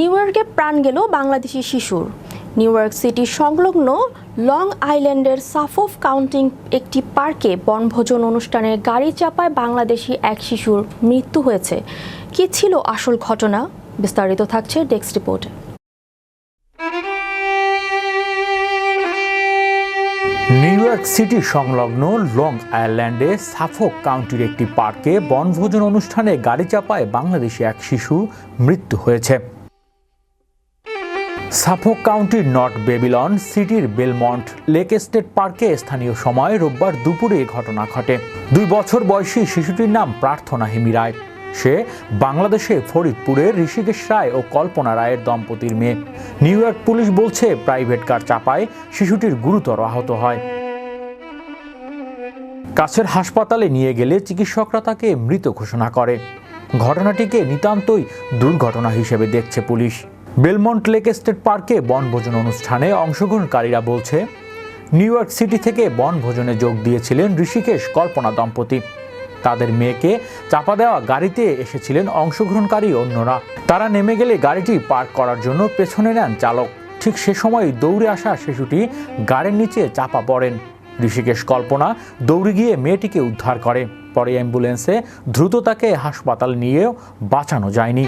New ইয়র্কে প্রাণ গেল বাংলাদেশি শিশুর। নিউ ইয়র্ক সিটির সংলগ্ন লং আইল্যান্ডের সাফোফ কাউন্টিং একটি পার্কে বনভোজন অনুষ্ঠানে গাড়ি চাপায় বাংলাদেশি এক শিশুর মৃত্যু হয়েছে। কি ছিল আসল ঘটনা? বিস্তারিত থাকছে ডেস্ক রিপোর্টে। নিউ ইয়র্ক সিটি সংলগ্ন লং আয়ারল্যান্ডে সাফোক কাউন্টির একটি পার্কে বনভোজন অনুষ্ঠানে গাড়ি চাপায় বাংলাদেশি এক শিশু মৃত্যু হয়েছে। সাফোক কাউন্টির নর্থ বেবিলন সিটির বেলমন্ট লেক এস্টেট পার্কে স্থানীয় সময় রোববার দুপুরে এ ঘটনা ঘটে। দুই বছর বয়সী শিশুটির নাম প্রার্থনা হিমি রায়। সে বাংলাদেশে ফরিদপুরের ঋষিকেশ রায় ও কল্পনা রায়ের দম্পতির মেয়ে। নিউ ইয়র্ক পুলিশ বলছে, প্রাইভেট কার চাপায় শিশুটির গুরুতর আহত হয়। কাছের হাসপাতালে নিয়ে গেলে চিকিৎসকরা তাকে মৃত ঘোষণা করে। ঘটনাটিকে নিতান্তই দুর্ঘটনা হিসেবে দেখছে পুলিশ। বেলমন্ট লেক এস্টেট পার্কে বনভোজন অনুষ্ঠানে অংশগ্রহণকারীরা বলছে, নিউ ইয়র্ক সিটি থেকে বনভোজনে যোগ দিয়েছিলেন ঋষিকেশ কল্পনা দম্পতি। তাদের মেয়েকে চাপা দেওয়া গাড়িতে এসেছিলেন অংশগ্রহণকারী অন্যরা। তারা নেমে গেলে গাড়িটি পার্ক করার জন্য পেছনে নেন চালক। ঠিক সে সময় দৌড়ে আসা শিশুটি গাড়ির নিচে চাপা পড়েন। ঋষিকেশ কল্পনা দৌড়ে গিয়ে মেয়েটিকে উদ্ধার করে। পরে অ্যাম্বুলেন্সে দ্রুত তাকে হাসপাতাল নিয়েও বাঁচানো যায়নি।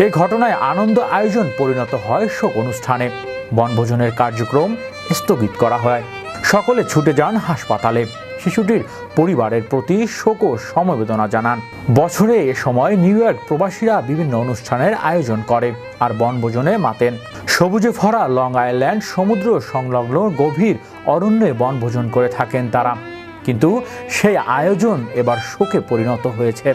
এ ঘটনায় আনন্দ আয়োজন পরিণত হয় শোক অনুষ্ঠানে বনভোজনের কার্যক্রম স্থগিত করা হয়। সকলে ছুটে যান হাসপাতালে। শিশুটির পরিবারের প্রতি শোক ও সমবেদনা জানান। বছরে এ সময় নিউ ইয়র্ক প্রবাসীরা বিভিন্ন অনুষ্ঠানের আয়োজন করে আর বনভোজনে মাতেন। সবুজে ভরা লং আইল্যান্ড, সমুদ্র সংলগ্ন গভীর অরণ্যে বনভোজন করে থাকেন তারা। কিন্তু সেই আয়োজন এবার শোকে পরিণত হয়েছে।